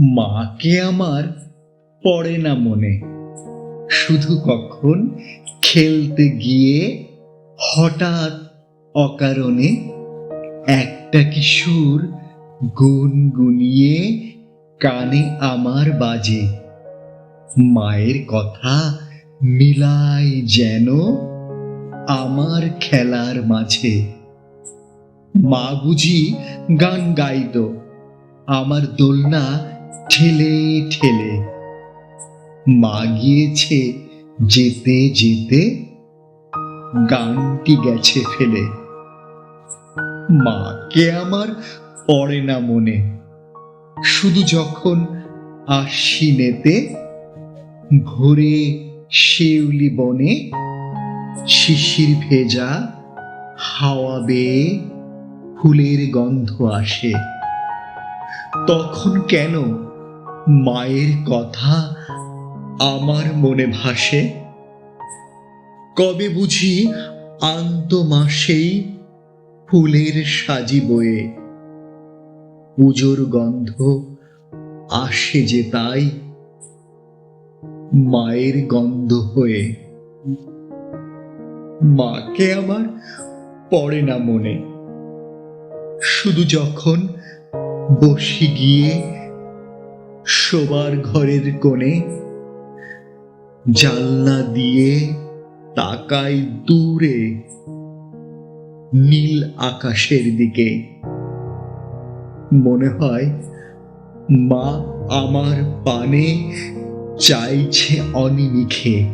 মাকে আমার পড়ে না মনে। শুধু কখন খেলতে গিয়ে হঠাৎ অকারণে একটা কিশোর গুনগুনিয়ে কানে আমার বাজে। মায়ের কথা মিলাই যেন আমার খেলার মাঝে। মা বুঝি গান গাইত। আমার দোলনা ঠেলে ঠেলে। মা গিয়েছে যেতে যেতে গানটি গেছে ফেলে। মাকে আমার পড়ে না মনে। শুধু যখন আশ্বিনেতে ভোরে শিউলি বনে শিশির ভেজা হাওয়া বেয়ে ফুলের গন্ধ আসে। তখন কেন মায়ের কথা আমার মনে ভাসে? কবে বুঝি আন্ত মাসেই ফুলের সাজি বয়ে পুজোর গন্ধ আসে যে তাই মায়ের গন্ধ হয়ে। মাকে আমার পড়ে না মনে। শুধু যখন বসে গিয়ে শোবার ঘরের কোণে জানলা দিয়ে তাকাই দূরে নীল আকাশের দিকে, মনে হয় মা আমার পানে চাইছে অনিমিখে।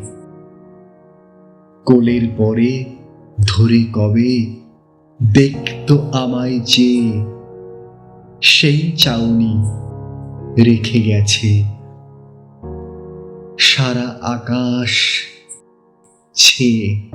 কোলের পরে ধরে কবে দেখতো আমায় যে সেই চাউনি রেখে গেছে। সারা আকাশ ছেয়ে